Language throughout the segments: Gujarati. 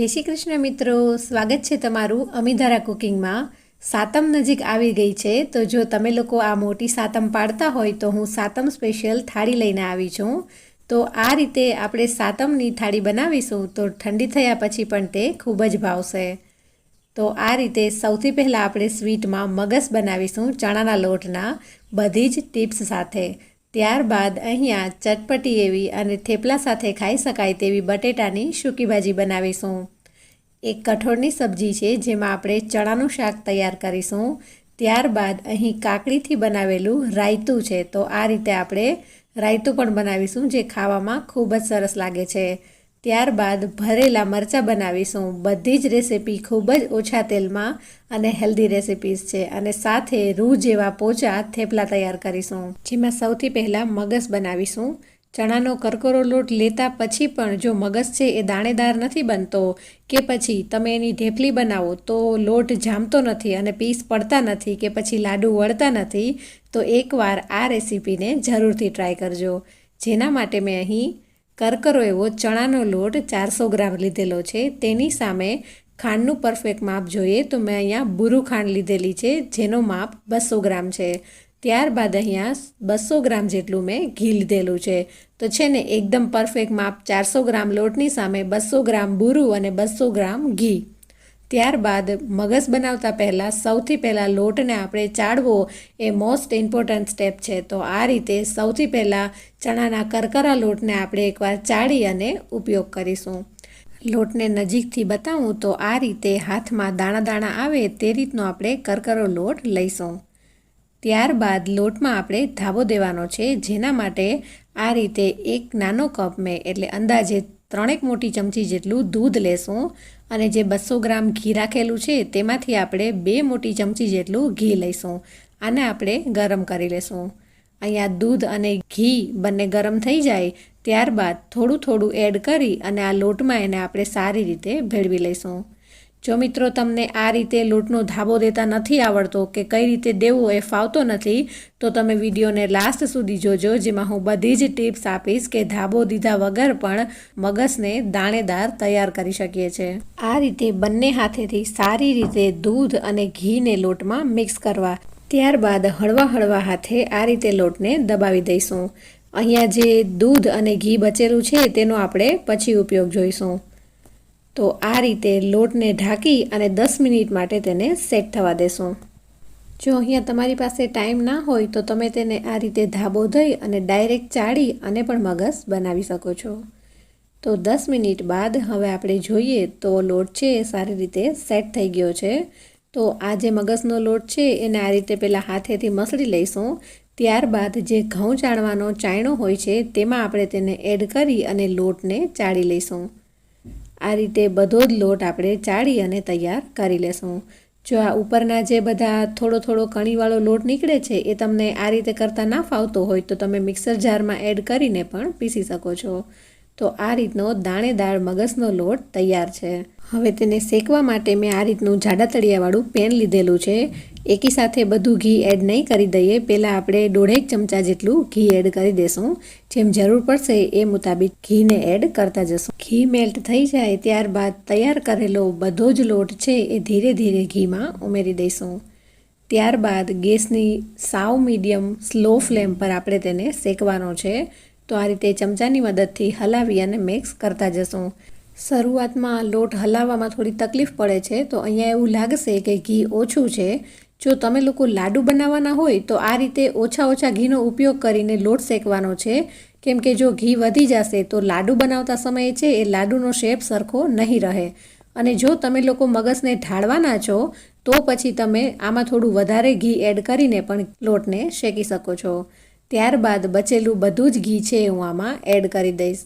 જય શ્રી કૃષ્ણ મિત્રો, સ્વાગત છે તમારું અમીધારા કુકિંગમાં. સાતમ નજીક આવી ગઈ છે, તો જો તમે લોકો આ મોટી સાતમ પાડતા હોય તો હું સાતમ સ્પેશિયલ થાળી લઈને આવી છું. તો આ રીતે આપણે સાતમની થાળી બનાવીશું, તો ઠંડી થયા પછી પણ તે ખૂબ જ ભાવશે. તો આ રીતે સૌથી પહેલાં આપણે સ્વીટમાં મગસ બનાવીશું, ચણાના લોટના બધી જ ટિપ્સ સાથે. ત્યારબાદ અહીંયા ચટપટી એવી અને થેપલા સાથે ખાઈ શકાય તેવી બટેટાની સૂકી ભાજી બનાવીશું. એક કઠોળની સબ્જી છે જેમાં આપણે ચણાનું શાક તૈયાર કરીશું. ત્યારબાદ અહીં કાકડીથી બનાવેલું રાયતું છે. તો આ રીતે આપણે રાયતું પણ બનાવીશું જે ખાવામાં ખૂબ જ સરસ લાગે છે. ત્યારબાદ ભરેલા મરચાં બનાવીશું. બધી જ રેસીપી ખૂબ જ ઓછા તેલમાં અને હેલ્ધી રેસિપીસ છે અને સાથે રૂ જેવા પોચા થેપલા તૈયાર કરીશું. જેમાં સૌથી પહેલાં મગસ બનાવીશું. ચણાનો કરકરો લોટ લેતા પછી પણ જો મગસ છે એ દાણેદાર નથી બનતો કે પછી તમે એની ઢેફલી બનાવો તો લોટ જામતો નથી અને પીસ પડતા નથી કે પછી લાડુ વળતા નથી, તો એકવાર આ રેસીપીને જરૂરથી ટ્રાય કરજો. જેના માટે મેં અહીં કરકરો એવો ચણાનો લોટ ચારસો ગ્રામ લીધેલો છે. તેની સામે ખાંડનું પરફેક્ટ માપ જોઈએ તો મેં અહીંયા બુરુ ખાંડ લીધેલી છે, જેનો માપ બસો ગ્રામ છે. ત્યારબાદ અહીંયા બસો ગ્રામ જેટલું મેં ઘી લીધેલું છે. તો છે ને, એકદમ પરફેક્ટ માપ ચારસો ગ્રામ લોટની સામે બસો ગ્રામ બુરુ અને બસો ગ્રામ ઘી. ત્યારબાદ મગસ બનાવતા પહેલાં સૌથી પહેલાં લોટને આપણે ચાળવો એ મોસ્ટ ઇમ્પોર્ટન્ટ સ્ટેપ છે. તો આ રીતે સૌથી પહેલાં ચણાના કરકરા લોટને આપણે એકવાર ચાળી અને ઉપયોગ કરીશું. લોટને નજીકથી બતાવું તો આ રીતે હાથમાં દાણા દાણા આવે તે રીતનો આપણે કરકરો લોટ લઈશું. ત્યારબાદ લોટમાં આપણે ધાબો દેવાનો છે, જેના માટે આ રીતે એક નાનો કપ મેં, એટલે અંદાજે ત્રણેક મોટી ચમચી જેટલું દૂધ લેશું અને જે બસો ગ્રામ ઘી રાખેલું છે, તેમાંથી આપણે બે મોટી ચમચી જેટલું ઘી લઈશું. આને આપણે ગરમ કરી લેશું. અહીંયા દૂધ અને ઘી બંને ગરમ થઈ જાય, ત્યારબાદ થોડું થોડું એડ કરી અને આ લોટમાં એને આપણે સારી રીતે ભેળવી લઈશું. જો મિત્રો તમને આ રીતે લોટનો ધાબો દેતા નથી આવડતો કે કઈ રીતે દેવો એ ફાવતો નથી, તો તમે વિડીયોને લાસ્ટ સુધી જોજો, જેમાં હું બધી જ ટિપ્સ આપીશ કે ધાબો દીધા વગર પણ મગસને દાણેદાર તૈયાર કરી શકીએ છીએ આ રીતે બંને હાથેથી સારી રીતે દૂધ અને ઘીને લોટમાં મિક્સ કરવા. ત્યારબાદ હળવા હળવા હાથે આ રીતે લોટને દબાવી દઈશું. અહીંયા જે દૂધ અને ઘી બચેલું છે, તેનો આપણે પછી ઉપયોગ જોઈશું. તો આ રીતે લોટને ઢાંકી અને દસ મિનિટ માટે તેને સેટ થવા દેશું. જો અહીંયા તમારી પાસે ટાઈમ ના હોય તો તમે તેને આ રીતે ધાબો દઈ અને ડાયરેક્ટ ચાળી અને પણ મગસ બનાવી શકો છો. તો દસ મિનિટ બાદ હવે આપણે જોઈએ તો લોટ છે એ સારી રીતે સેટ થઈ ગયો છે. તો આ જે મગસનો લોટ છે એને આ રીતે પહેલાં હાથેથી મસળી લઈશું. ત્યારબાદ જે ઘઉં ચાળવાનો ચાયણો હોય છે તેમાં આપણે તેને એડ કરી અને લોટને ચાળી લઈશું. આ રીતે બધો જ લોટ આપણે ચાળી અને તૈયાર કરી લેશું. જો આ ઉપરના જે બધા થોડો થોડો કણીવાળો લોટ નીકળે છે, એ તમને આ રીતે કરતાં ના ફાવતો હોય તો તમે મિક્સર જારમાં એડ કરીને પણ પીસી શકો છો. તો આ રીતનો દાણેદાર મગસનો લોટ તૈયાર છે. હવે તેને શેકવા માટે મેં આ રીતનું જાડા તળિયાવાળું પેન લીધેલું છે. એકી સાથે બધું ઘી એડ નહીં કરી દઈએ. પહેલાં આપણે દોઢેક ચમચા જેટલું ઘી એડ કરી દેશું. જેમ જરૂર પડશે એ મુતાબિક ઘીને એડ કરતા જશું. ઘી મેલ્ટ થઈ જાય ત્યારબાદ તૈયાર કરેલો બધો જ લોટ છે એ ધીરે ધીરે ઘીમાં ઉમેરી દઈશું. ત્યારબાદ ગેસની સાવ મીડિયમ સ્લો ફ્લેમ પર આપણે તેને શેકવાનો છે. તો આ રીતે ચમચાની મદદથી હલાવી અને મિક્સ કરતા જશું. શરૂઆતમાં લોટ હલાવવામાં થોડી તકલીફ પડે છે, તો અહીંયા એવું લાગશે કે ઘી ઓછું છે. જો તમે લોકો લાડુ બનાવવાના હોય તો આ રીતે ઓછા ઓછા ઘીનો ઉપયોગ કરીને લોટ શેકવાનો છે. કેમ કે જો ઘી વધી જશે તો લાડુ બનાવતા સમયે છે એ લાડુનો શેપ સરખો નહીં રહે. અને જો તમે લોકો મગજને ઢાળવાના છો, તો પછી તમે આમાં થોડું વધારે ઘી એડ કરીને પણ લોટને શેકી શકો છો. ત્યારબાદ બચેલું બધું જ ઘી છે હું આમાં એડ કરી દઈશ.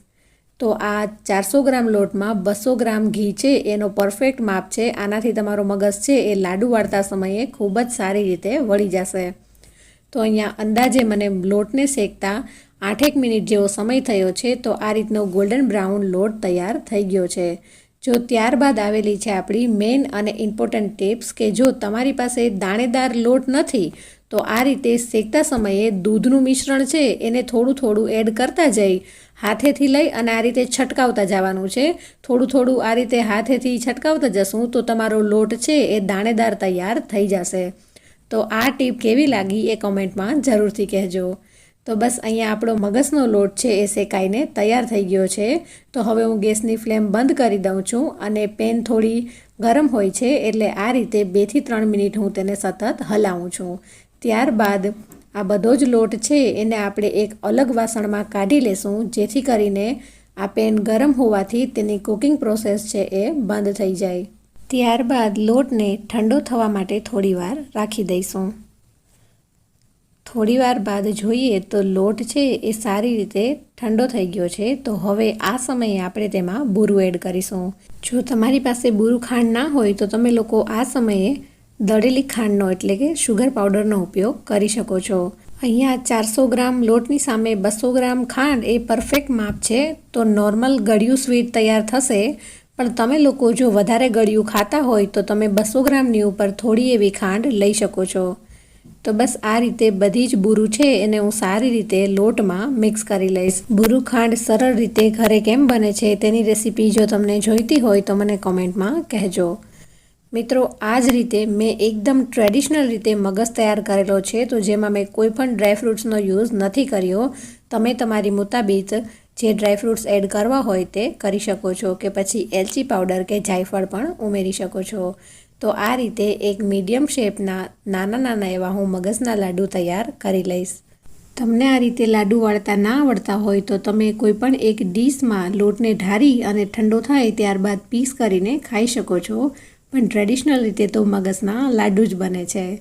તો આ ચારસો ગ્રામ લોટમાં બસો ગ્રામ ઘી છે, એનો પરફેક્ટ માપ છે. આનાથી તમારો મગજ છે એ લાડુ વાળતા સમયે ખૂબ જ સારી રીતે વળી જશે. તો અહીંયા અંદાજે મને લોટને શેકતા આઠેક મિનિટ જેવો સમય થયો છે, તો આ રીતનો ગોલ્ડન બ્રાઉન લોટ તૈયાર થઈ ગયો છે. જો ત્યારબાદ આવેલી છે આપણી મેઇન અને ઇમ્પોર્ટન્ટ ટિપ્સ કે જો તમારી પાસે દાણેદાર લોટ નથી તો આ રીતે શેકતા સમયે દૂધનું મિશ્રણ છે, એને થોડું થોડું એડ કરતા જઈ, હાથેથી લઈ અને આ રીતે છટકાવતા જવાનું છે. થોડું થોડું આ રીતે હાથેથી છટકાવતા જશું તો તમારો લોટ છે એ દાણેદાર તૈયાર થઈ જશે. તો આ ટીપ કેવી લાગી એ કોમેન્ટમાં જરૂરથી કહેજો. તો બસ અહીંયા આપણો મગજનો લોટ છે એ શેકાઈને તૈયાર થઈ ગયો છે. તો હવે હું ગેસની ફ્લેમ બંધ કરી દઉં છું અને પેન થોડી ગરમ હોય છે એટલે આ રીતે બેથી ત્રણ મિનિટ હું તેને સતત હલાવું છું. ત્યારબાદ આ બધો જ લોટ છે એને આપણે એક અલગ વાસણમાં કાઢી લેશું, જેથી કરીને આ પેન ગરમ હોવાથી તેની કુકિંગ પ્રોસેસ છે એ બંધ થઈ જાય. ત્યારબાદ લોટને ઠંડો થવા માટે થોડીવાર રાખી દઈશું. થોડીવાર બાદ જોઈએ તો લોટ છે એ સારી રીતે ઠંડો થઈ ગયો છે, તો હવે આ સમયે આપણે તેમાં બૂરું એડ કરીશું. જો તમારી પાસે બૂરું ખાંડ ના હોય તો તમે લોકો આ સમયે દળેલી ખાંડનો એટલે કે શુગર પાવડરનો ઉપયોગ કરી શકો છો. અહીંયા ચારસો ગ્રામ લોટની સામે બસો ગ્રામ ખાંડ એ પરફેક્ટ માપ છે. તો નોર્મલ ગળ્યું સ્વીટ તૈયાર થશે. પણ તમે લોકો જો વધારે ગળ્યું ખાતા હોય તો તમે બસો ગ્રામની ઉપર થોડી એવી ખાંડ લઈ શકો છો. તો બસ આ રીતે બધી જ બુરું છે એને હું સારી રીતે લોટમાં મિક્સ કરી લઈશ. બુરુ ખાંડ સરળ રીતે ઘરે કેમ બને છે તેની રેસીપી જો તમને જોઈતી હોય તો મને કોમેન્ટમાં કહેજો. મિત્રો આ જ રીતે મેં એકદમ ટ્રેડિશનલ રીતે મગજ તૈયાર કરેલો છે, તો જેમાં મેં કોઈ પણ ડ્રાયફ્રૂટ્સનો યુઝ નથી કર્યો. તમે તમારી મુતાબિક જે ડ્રાયફ્રૂટ્સ એડ કરવા હોય તે કરી શકો છો કે પછી એલચી પાવડર કે જાયફળ પણ ઉમેરી શકો છો. તો આ રીતે એક મીડિયમ શેપના નાના નાના એવા હું મગજના લાડુ તૈયાર કરી લઈશ. તમને આ રીતે લાડુ વાળતા ના આવડતા હોય તો તમે કોઈ પણ એક ડીશમાં લોટને ઢારી અને ઠંડો થાય ત્યારબાદ પીસ કરીને ખાઈ શકો છો. પણ ટ્રેડિશનલ રીતે તો મગજના લાડુ જ બને છે.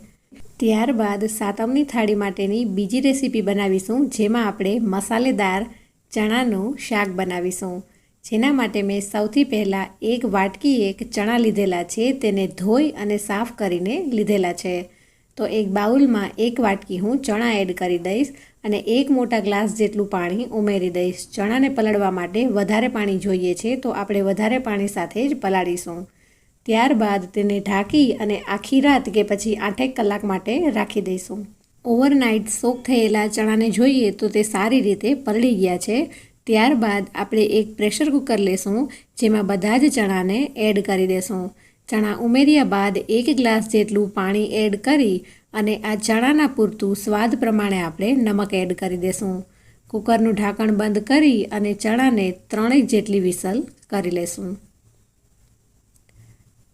ત્યારબાદ સાતમની થાળી માટેની બીજી રેસીપી બનાવીશું, જેમાં આપણે મસાલેદાર ચણાનું શાક બનાવીશું. જેના માટે મેં સૌથી પહેલાં એક વાટકી એક ચણા લીધેલા છે, તેને ધોઈ અને સાફ કરીને લીધેલા છે. તો એક બાઉલમાં એક વાટકી હું ચણા એડ કરી દઈશ અને એક મોટા ગ્લાસ જેટલું પાણી ઉમેરી દઈશ. ચણાને પલાળવા માટે વધારે પાણી જોઈએ છે, તો આપણે વધારે પાણી સાથે જ પલાળીશું. ત્યારબાદ તેને ઢાંકી અને આખી રાત કે પછી આઠેક કલાક માટે રાખી દઈશું. ઓવરનાઇટ સોક થયેલા ચણાને જોઈએ તો તે સારી રીતે પલળી ગયા છે. ત્યારબાદ આપણે એક પ્રેશર કુકર લેશું, જેમાં બધા જ ચણાને એડ કરી દેશું. ચણા ઉમેર્યા બાદ એક ગ્લાસ જેટલું પાણી એડ કરી અને આ ચણાના પૂરતું સ્વાદ પ્રમાણે આપણે નમક એડ કરી દેશું. કુકરનું ઢાંકણ બંધ કરી અને ચણાને ત્રણેક જેટલી વિસલ કરી લેશું.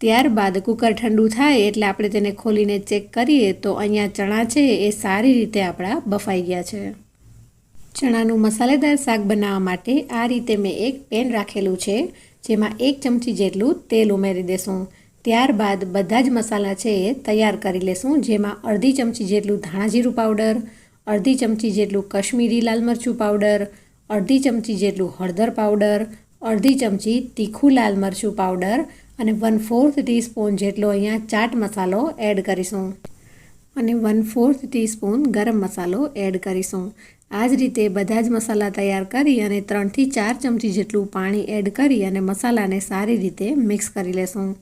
ત્યારબાદ કુકર ઠંડુ થાય એટલે આપણે તેને ખોલીને ચેક કરીએ તો અહીંયા ચણા છે એ સારી રીતે આપણા બફાઈ ગયા છે. ચણાનું મસાલેદાર શાક બનાવવા માટે આ રીતે મેં એક પેન રાખેલું છે, જેમાં એક ચમચી જેટલું તેલ ઉમેરી દેશું. ત્યારબાદ બધા જ મસાલા છે એ તૈયાર કરી લેશું, જેમાં અડધી ચમચી જેટલું ધાણાજીરું પાવડર, અડધી ચમચી જેટલું કશ્મીરી લાલ મરચું પાવડર, અડધી ચમચી જેટલું હળદર પાવડર, અડધી ચમચી તીખું લાલ મરચું પાવડર અને વન ફોર્થ ટીસ્પૂન જેટલો અહીંયા ચાટ મસાલો એડ કરીશું. અને વન ફોર્થ ટીસ્પૂન ગરમ મસાલો એડ કરીશું. આ જ રીતે બધા જ મસાલા તૈયાર કરી અને ત્રણથી ચાર ચમચી જેટલું પાણી એડ કરી અને મસાલાને સારી રીતે મિક્સ કરી લેશું.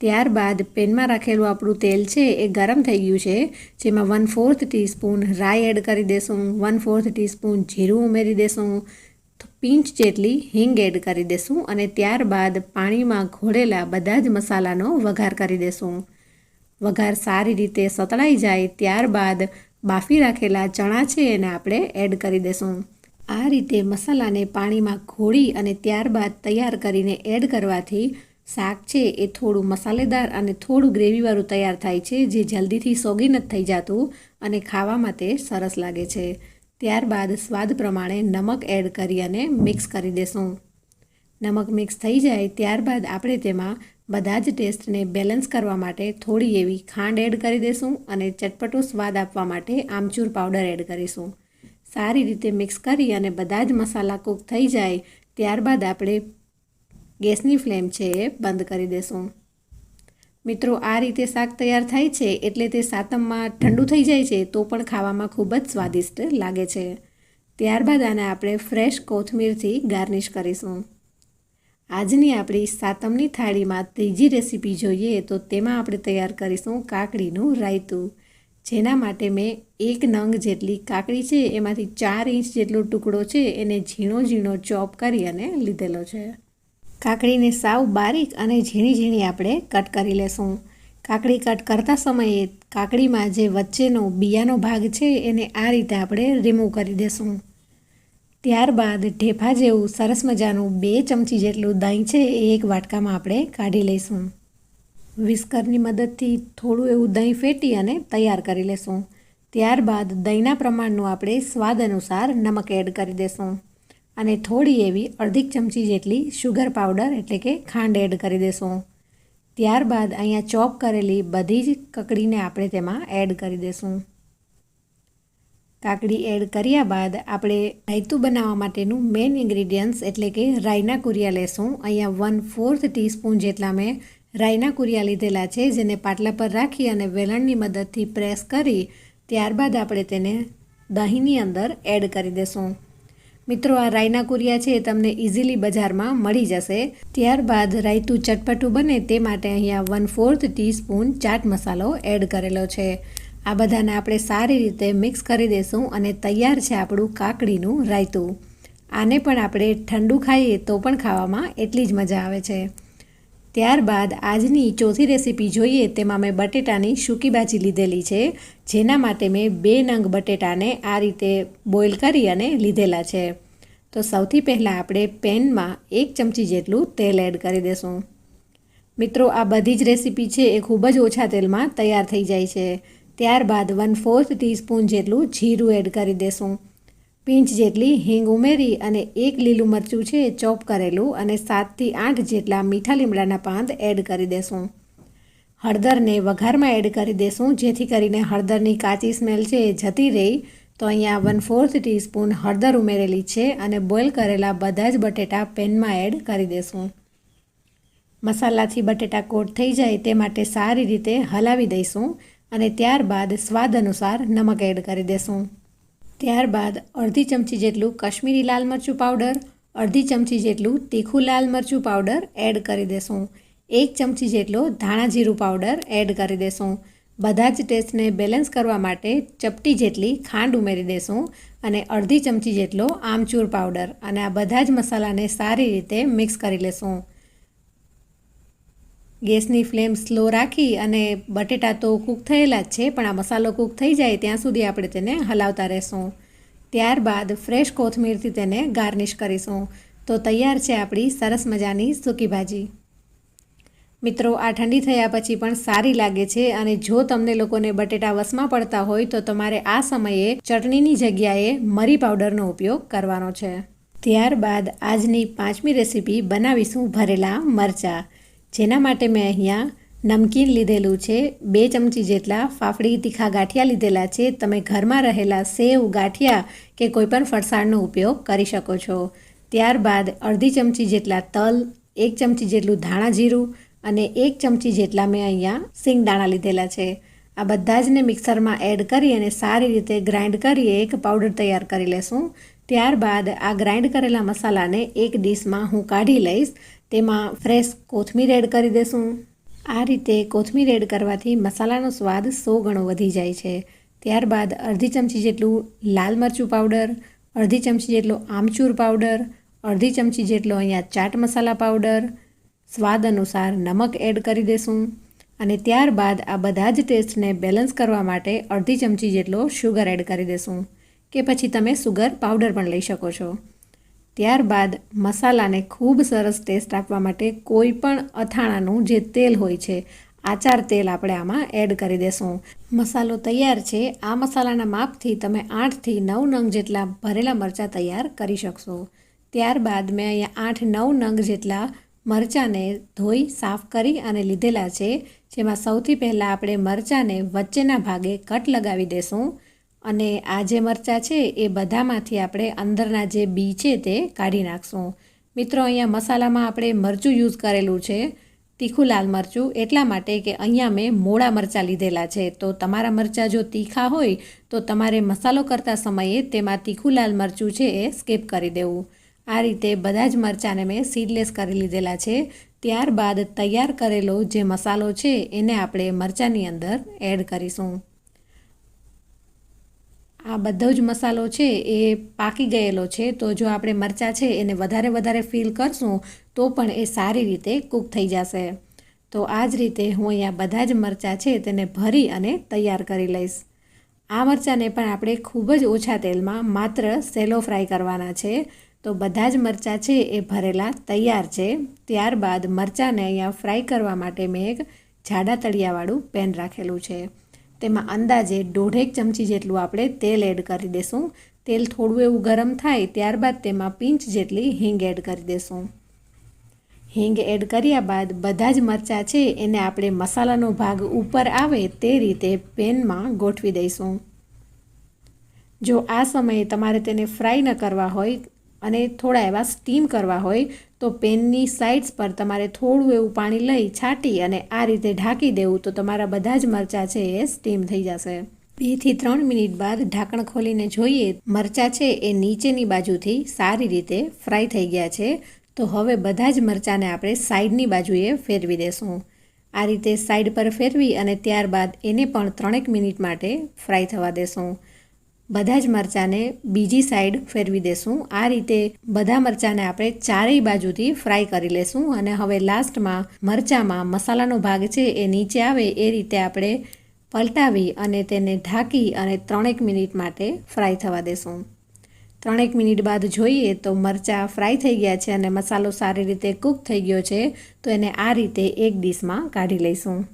ત્યારબાદ પેનમાં રાખેલું આપણું તેલ છે એ ગરમ થઈ ગયું છે, જેમાં વન ફોર્થ ટીસ્પૂન રાઈ એડ કરી દેશું. વન ફોર્થ ટીસ્પૂન જીરું ઉમેરી દેશું. પિંચ જેટલી હિંગ એડ કરી દેશું અને ત્યારબાદ પાણીમાં ઘોળેલા બધા જ મસાલાનો વઘાર કરી દેશું. વઘાર સારી રીતે સતળાઈ જાય ત્યારબાદ બાફી રાખેલા ચણા છે એને આપણે એડ કરી દેશું. આ રીતે મસાલાને પાણીમાં ઘોળી અને ત્યારબાદ તૈયાર કરીને એડ કરવાથી શાક છે એ થોડું મસાલેદાર અને થોડું ગ્રેવીવાળું તૈયાર થાય છે, જે જલ્દીથી સોગી નથી થઈ જતું અને ખાવામાં તે સરસ લાગે છે. ત્યારબાદ સ્વાદ પ્રમાણે નમક એડ કરી અને મિક્સ કરી દેશું. નમક મિક્સ થઈ જાય ત્યારબાદ આપણે તેમાં બધા જ ટેસ્ટને બેલેન્સ કરવા માટે થોડી એવી ખાંડ એડ કરી દઈશું અને ચટપટો સ્વાદ આપવા માટે આમચૂર પાવડર એડ કરીશું. સારી રીતે મિક્સ કરી અને બધા જ મસાલા કૂક થઈ જાય ત્યારબાદ આપણે ગેસની ફ્લેમ છે એ બંધ કરી દઈશું મિત્રો આ રીતે શાક તૈયાર થાય છે એટલે તે સાતમમાં ઠંડુ થઈ જાય છે તો પણ ખાવામાં ખૂબ જ સ્વાદિષ્ટ લાગે છે. ત્યારબાદ આને આપણે ફ્રેશ કોથમીરથી ગાર્નિશ કરીશું. આજની આપણી સાતમની થાળીમાં ત્રીજી રેસીપી જોઈએ તો તેમાં આપણે તૈયાર કરીશું કાકડીનું રાયતું જેના માટે મેં એક નંગ જેટલી કાકડી છે એમાંથી ચાર ઇંચ જેટલો ટુકડો છે એને ઝીણો ઝીણો ચોપ કરી અને લીધેલો છે. કાકડીને સાવ બારીક અને ઝીણી ઝીણી આપણે કટ કરી લેશું. કાકડી કટ કરતા સમયે કાકડીમાં જે વચ્ચેનો બિયાનો ભાગ છે એને આ રીતે આપણે રિમૂવ કરી દેશું. ત્યારબાદ ઢેફા જેવું સરસ મજાનું બે ચમચી જેટલું દહીં છે એ એક વાટકામાં આપણે કાઢી લઈશું. વિસ્કરની મદદથી થોડું એવું દહીં ફેટી અને તૈયાર કરી લેશું. ત્યારબાદ દહીંના પ્રમાણનું આપણે સ્વાદ અનુસાર નમક એડ કરી દેશું. અને થોડી એવી અડધી ચમચી જેટલી શુગર પાવડર એટલે કે ખાંડ એડ કરી દેશું. ત્યારબાદ અહીંયા ચોપ કરેલી બધી જ કકડીને આપણે તેમાં એડ કરી દેશું. કાકડી એડ કર્યા બાદ આપણે રાયતું બનાવવા માટેનું મેઇન ઇન્ગ્રીડિયન્ટ્સ એટલે કે રાયના કુરિયા લેશું. અહીંયા વન ફોર્થ ટીસ્પૂન જેટલા મેં રાઈના કુરિયા લીધેલા છે, જેને પાટલા પર રાખી અને વેલણની મદદથી પ્રેસ કરી ત્યારબાદ આપણે તેને દહીંની અંદર એડ કરી દેશું. મિત્રો, આ રાયના કુરિયા છે એ તમને ઇઝીલી બજારમાં મળી જશે. ત્યારબાદ રાયતું ચટપટું બને તે માટે અહીંયા વન ફોર્થ ટીસ્પૂન ચાટ મસાલો એડ કરેલો છે. આ બધાને આપણે સારી રીતે મિક્સ કરી દઈશું અને તૈયાર છે આપણું કાકડીનું રાયતું. આને પણ આપણે ઠંડુ ખાઈએ તો પણ ખાવામાં એટલી જ મજા આવે છે. ત્યારબાદ આજની ચોથી રેસીપી જોઈએ તેમાં મેં બટેટાની સૂકી ભાજી લીધેલી છે, જેના માટે મેં બે નંગ બટેટાને આ રીતે બોઇલ કરી અને લીધેલા છે. તો સૌથી પહેલાં આપણે પેનમાં એક ચમચી જેટલું તેલ એડ કરી દેશું. મિત્રો, આ બધી જ રેસીપી છે એ ખૂબ જ ઓછા તેલમાં તૈયાર થઈ જાય છે. ત્યારબાદ વન ફોર્થ ટીસ્પૂન જેટલું જીરું એડ કરી દેશું. પિંચ જેટલી હિંગ ઉમેરી અને એક લીલું મરચું છે ચોપ કરેલું અને સાતથી આઠ જેટલા મીઠા લીમડાના પાંદ એડ કરી દેશું. હળદરને વઘારમાં એડ કરી દેશું, જેથી કરીને હળદરની કાચી સ્મેલ છે જતી રહી. તો અહીંયા વન ફોર્થ ટીસ્પૂન હળદર ઉમેરેલી છે અને બોઇલ કરેલા બધા જ બટેટા પેનમાં એડ કરી દેશું. મસાલાથી બટેટા કોટ થઈ જાય તે માટે સારી રીતે હલાવી દઈશું અને ત્યારબાદ સ્વાદ અનુસાર નમક એડ કરી દેશું. ત્યારબાદ અડધી ચમચી જેટલું કશ્મીરી લાલ મરચું પાવડર, અડધી ચમચી જેટલું તીખું લાલ મરચું પાવડર એડ કરી દેશું. એક ચમચી જેટલો ધાણા જીરું પાવડર એડ કરી દેશું. બધા જ ટેસ્ટને બેલેન્સ કરવા માટે ચપટી જેટલી ખાંડ ઉમેરી દેશું અને અડધી ચમચી જેટલો આમચૂર પાવડર અને આ બધા જ મસાલાને સારી રીતે મિક્સ કરી લેશું. ગેસની ફ્લેમ સ્લો રાખી અને બટેટા તો કૂક થયેલા જ છે, પણ આ મસાલો કૂક થઈ જાય ત્યાં સુધી આપણે તેને હલાવતા રહેશું. ત્યારબાદ ફ્રેશ કોથમીરથી તેને ગાર્નિશ કરીશું. તો તૈયાર છે આપણી સરસ મજાની સૂકી ભાજી. મિત્રો, આ ઠંડી થયા પછી પણ સારી લાગે છે અને જો તમને લોકોને બટેટા વસમાં પડતા હોય તો તમારે આ સમયે ચટણીની જગ્યાએ મરી પાવડરનો ઉપયોગ કરવાનો છે. ત્યારબાદ આજની પાંચમી રેસીપી બનાવીશું ભરેલા મરચાં. જેના માટે મેં અહીંયા નમકીન લીધેલું છે. બે ચમચી જેટલા ફાફડી તીખા ગાંઠિયા લીધેલા છે. તમે ઘરમાં રહેલા સેવ, ગાંઠિયા કે કોઈપણ ફરસાણનો ઉપયોગ કરી શકો છો. ત્યારબાદ અડધી ચમચી જેટલા તલ, એક ચમચી જેટલું ધાણા જીરું અને એક ચમચી જેટલા મેં અહીંયા સિંગદાણા લીધેલા છે. આ બધા જ ને મિક્સરમાં એડ કરી અને સારી રીતે ગ્રાઇન્ડ કરી એક પાવડર તૈયાર કરી લેશું. ત્યારબાદ આ ગ્રાઇન્ડ કરેલા મસાલાને એક ડીશમાં હું કાઢી લઈશ. તેમાં ફ્રેશ કોથમીર એડ કરી દેશું. આ રીતે કોથમીર એડ કરવાથી મસાલાનો સ્વાદ સો ગણો વધી જાય છે. ત્યારબાદ અડધી ચમચી જેટલું લાલ મરચું પાવડર અડધી ચમચી જેટલો આમચૂર પાવડર અડધી ચમચી જેટલો અહીંયા ચાટ મસાલા પાવડર સ્વાદ અનુસાર નમક એડ કરી દેશું. અને ત્યારબાદ આ બધા જ ટેસ્ટને બેલેન્સ કરવા માટે અડધી ચમચી જેટલો શુગર એડ કરી દેશું. કે પછી તમે સુગર પાવડર પણ લઈ શકો છો. ત્યારબાદ મસાલાને ખૂબ સરસ ટેસ્ટ આપવા માટે કોઈ પણ અથાણાનું જે તેલ હોય છે, આચાર તેલ આપણે આમાં એડ કરી દેશું. મસાલો તૈયાર છે. આ મસાલાના માપથી તમે આઠથી નવ નંગ જેટલા ભરેલા મરચાં તૈયાર કરી શકશો. ત્યારબાદ મેં અહીંયા આઠ નવ નંગ જેટલા મરચાંને ધોઈ, સાફ કરી અને લીધેલા છે. જેમાં સૌથી પહેલાં આપણે મરચાંને વચ્ચેના ભાગે કટ લગાવી દેશું. અને આ જે મરચાં છે એ બધામાંથી આપણે અંદરના જે બી છે તે કાઢી નાખશું. મિત્રો, અહીંયા મસાલામાં આપણે મરચું યુઝ કરેલું છે, તીખું લાલ મરચું. એટલા માટે કે અહીંયા મેં મોડા મરચાં લીધેલા છે. તો તમારા મરચાં જો તીખા હોય, તો તમારે મસાલો કરતા સમયે તેમાં તીખું લાલ મરચું છે એ સ્કીપ કરી દેવું. આ રીતે બધા જ મરચાંને મેં સીડલેસ કરી લીધેલા છે. ત્યારબાદ તૈયાર કરેલો જે મસાલો છે, એને આપણે મરચાંની અંદર એડ કરીશું. આ બધો જ મસાલો છે એ પાકી ગયેલો છે. તો જો આપણે મરચાં છે એને વધારે વધારે ફીલ કરશું, તો પણ એ સારી રીતે કૂક થઈ જશે. તો આ જ રીતે હું અહીંયા બધા જ મરચાં છે તેને ભરી અને તૈયાર કરી લઈશ. આ મરચાંને પણ આપણે ખૂબ જ ઓછા તેલમાં માત્ર સેલો ફ્રાય કરવાના છે. તો બધા જ મરચાં છે એ ભરેલા તૈયાર છે. ત્યારબાદ મરચાંને અહીંયા ફ્રાય કરવા માટે મેં એક જાડા તળિયાવાળું પેન રાખેલું છે. તેમાં અંદાજે દોઢેક ચમચી જેટલું આપણે તેલ એડ કરી દઈશું તેલ થોડું એવું ગરમ થાય ત્યારબાદ તેમાં પિંચ જેટલી હિંગ એડ કરી દઈશું હિંગ એડ કર્યા બાદ બધા જ મરચાં છે એને આપણે મસાલાનો ભાગ ઉપર આવે તે રીતે પેનમાં ગોઠવી દઈશું. જો આ સમયે તમારે તેને ફ્રાય ન કરવા હોય અને થોડા એવા સ્ટીમ કરવા હોય, તો પેનની સાઇડ્સ પર તમારે થોડું એવું પાણી લઈ છાંટી અને આ રીતે ઢાંકી દેવું, તો તમારા બધા જ મરચાં છે એ સ્ટીમ થઈ જશે. બેથી ત્રણ મિનિટ બાદ ઢાંકણ ખોલીને જોઈએ, મરચાં છે એ નીચેની બાજુથી સારી રીતે ફ્રાય થઈ ગયા છે, તો હવે બધા જ મરચાંને આપણે સાઈડની બાજુએ ફેરવી દેશું. આ રીતે સાઈડ પર ફેરવી અને ત્યારબાદ એને પણ ત્રણેક મિનિટ માટે ફ્રાય થવા દેશું. બધા જ મરચાંને બીજી સાઈડ ફેરવી દેશું. આ રીતે બધા મરચાંને આપણે ચારેય બાજુથી ફ્રાય કરી લેશું અને હવે લાસ્ટમાં મરચાંમાં મસાલાનો ભાગ છે એ નીચે આવે એ રીતે આપણે પલટાવી અને તેને ઢાંકી અને ત્રણેક મિનિટ માટે ફ્રાય થવા દેશું. ત્રણેક મિનિટ બાદ જોઈએ તો મરચાં ફ્રાય થઈ ગયા છે અને મસાલો સારી રીતે કૂક થઈ ગયો છે તો એને આ રીતે એક ડીશમાં કાઢી લઈશું.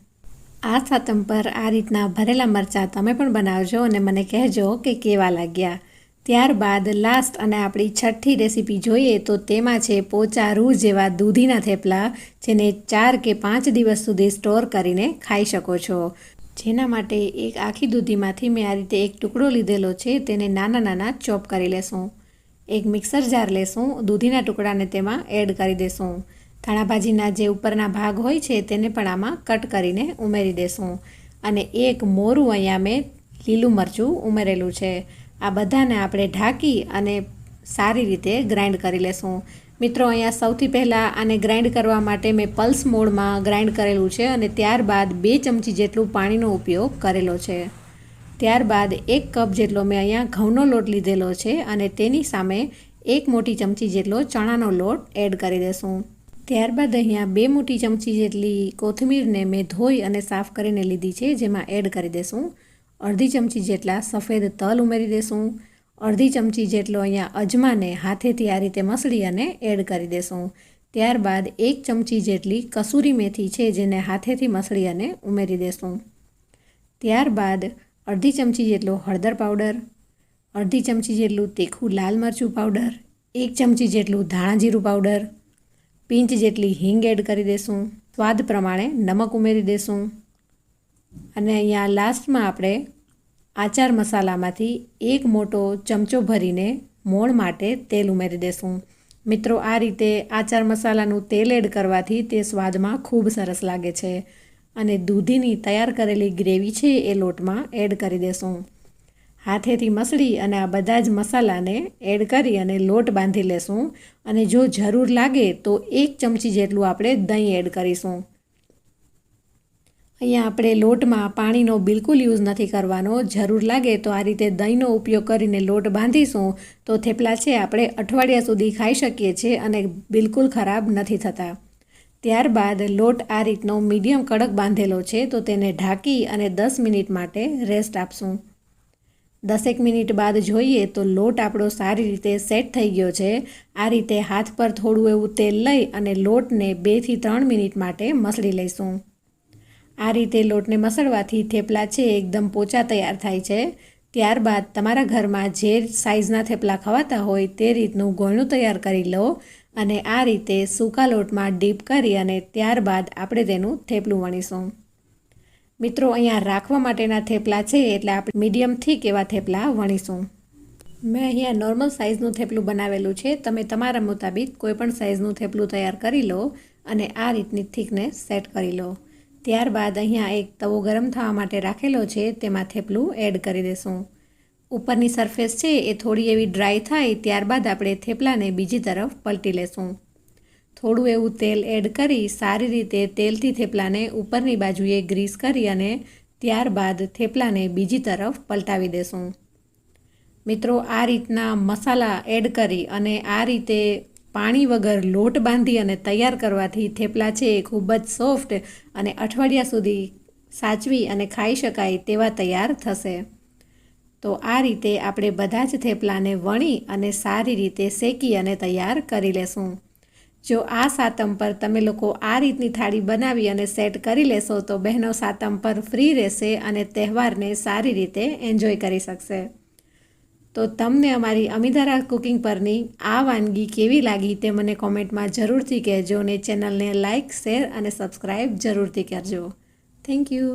આ સાતમ પર આ રીતના ભરેલા મરચાં તમે પણ બનાવજો અને મને કહેજો કે કેવા લાગ્યા. ત્યારબાદ લાસ્ટ અને આપણી છઠ્ઠી રેસીપી જોઈએ તો તેમાં છે પોચા રૂ જેવા દૂધીના થેપલા, જેને ચાર કે પાંચ દિવસ સુધી સ્ટોર કરીને ખાઈ શકો છો. જેના માટે એક આખી દૂધીમાંથી મેં આ રીતે એક ટુકડો લીધેલો છે, તેને નાના નાના ચોપ કરી લેશું. એક મિક્સર જાર લેશું, દૂધીના ટુકડાને તેમાં એડ કરી દેશું. ધાણાભાજીના જે ઉપરના ભાગ હોય છે, તેને પણ આમાં કટ કરીને ઉમેરી દેશું. અને એક મોરું અહીંયા મેં લીલું મરચું ઉમેરેલું છે. આ બધાને આપણે ઢાંકી અને સારી રીતે ગ્રાઇન્ડ કરી લેશું. મિત્રો, અહીંયા સૌથી પહેલાં આને ગ્રાઇન્ડ કરવા માટે મેં પલ્સ મોડમાં ગ્રાઇન્ડ કરેલું છે અને ત્યારબાદ બે ચમચી જેટલું પાણીનો ઉપયોગ કરેલો છે. ત્યારબાદ એક કપ જેટલો મેં અહીંયા ઘઉંનો લોટ લીધેલો છે અને તેની સામે એક મોટી ચમચી જેટલો ચણાનો લોટ એડ કરી દેશું. ત્યારબાદ અહીંયા બે મોટી ચમચી જેટલી કોથમીરને મેં ધોઈ અને સાફ કરીને લીધી છે, જેમાં એડ કરી દેશું. અડધી ચમચી જેટલા સફેદ તલ ઉમેરી દેશું. અડધી ચમચી જેટલો અહીંયા અજમાને હાથેથી આ રીતે મસળી અને એડ કરી દેશું. ત્યારબાદ એક ચમચી જેટલી કસૂરી મેથી છે, જેને હાથેથી મસળી અને ઉમેરી દેશું. ત્યારબાદ અડધી ચમચી જેટલો હળદર પાવડર, અડધી ચમચી જેટલું તીખું લાલ મરચું પાવડર, એક ચમચી જેટલું ધાણા જીરું પાવડર પિંચ જેટલી હિંગ એડ કરી દેશું, સ્વાદ પ્રમાણે નમક ઉમેરી દેશું. અને અહીંયા લાસ્ટમાં આપણે આચાર મસાલામાંથી એક મોટો ચમચો ભરીને મોણ માટે તેલ ઉમેરી દેશું. મિત્રો, આ રીતે આચાર મસાલાનું તેલ એડ કરવાથી તે સ્વાદમાં ખૂબ સરસ લાગે છે. અને દૂધીની તૈયાર કરેલી ગ્રેવી છે એ લોટમાં એડ કરી દેશું. હાથેથી મસળી અને આ બધા જ મસાલાને એડ કરી અને લોટ બાંધી લેશું. અને જો જરૂર લાગે તો એક ચમચી જેટલું આપણે દહીં એડ કરીશું. અહીંયા આપણે લોટમાં પાણીનો બિલકુલ યુઝ નથી કરવાનો. જરૂર લાગે તો આ રીતે દહીંનો ઉપયોગ કરીને લોટ બાંધીશું તો થેપલા છે આપણે અઠવાડિયા સુધી ખાઈ શકીએ છીએ અને બિલકુલ ખરાબ નથી થતા. ત્યારબાદ લોટ આ રીતનો મીડિયમ કડક બાંધેલો છે તો તેને ઢાંકી અને દસ મિનિટ માટે રેસ્ટ આપશું. દસેક મિનિટ બાદ જોઈએ તો લોટ આપણો સારી રીતે સેટ થઈ ગયો છે. આ રીતે હાથ પર થોડું એવું તેલ લઈ અને લોટને બેથી ત્રણ મિનિટ માટે મસળી લઈશું. આ રીતે લોટને મસળવાથી થેપલા છે એકદમ પોચા તૈયાર થાય છે. ત્યારબાદ તમારા ઘરમાં જે સાઇઝના થેપલા ખવાતા હોય તે રીતનું ગોળનું તૈયાર કરી લો અને આ રીતે સૂકા લોટમાં ડીપ કરી અને ત્યારબાદ આપણે તેનું થેપલું વણીશું. મિત્રો, અહીંયા રાખવા માટેના થેપલા છે એટલે આપણે મીડિયમ થીક એવા થેપલા વણીશું. મેં અહીંયા નોર્મલ સાઇઝનું થેપલું બનાવેલું છે. તમે તમારા મુતાબિક કોઈપણ સાઇઝનું થેપલું તૈયાર કરી લો અને આ રીતની થીકને સેટ કરી લો. ત્યારબાદ અહીંયા એક તવો ગરમ થવા માટે રાખેલો છે, તેમાં થેપલું એડ કરી દેશું. ઉપરની સરફેસ છે એ થોડી એવી ડ્રાય થાય, ત્યારબાદ આપણે થેપલાને બીજી તરફ પલટી લેશું. થોડું એવું તેલ એડ કરી સારી રીતે તેલથી થેપલાને ઉપરની બાજુએ ગ્રીસ કરી અને ત્યારબાદ થેપલાને બીજી તરફ પલટાવી દેશું. મિત્રો, આ રીતના મસાલા એડ કરી અને આ રીતે પાણી વગર લોટ બાંધી અને તૈયાર કરવાથી થેપલા છે એ ખૂબ જ સોફ્ટ અને અઠવાડિયા સુધી સાચવી અને ખાઈ શકાય તેવા તૈયાર થશે. તો આ રીતે આપણે બધા જ થેપલાને વણી અને સારી રીતે શેકી અને તૈયાર કરી લેશું. જો આ સાતમ પર તમે લોકો આ રીતની થાળી બનાવી અને સેટ કરી લેશો, તો બહેનો સાતમ પર ફ્રી રહેશે અને તહેવારને સારી રીતે એન્જોય કરી શકશે. તો તમને અમારી અમીધારા કુકિંગ પરની આ વાનગી કેવી લાગી તે મને કોમેન્ટમાં જરૂરથી કહેજો અને ચેનલને લાઇક શેર અને સબસ્ક્રાઈબ જરૂરથી કરજો. Thank you.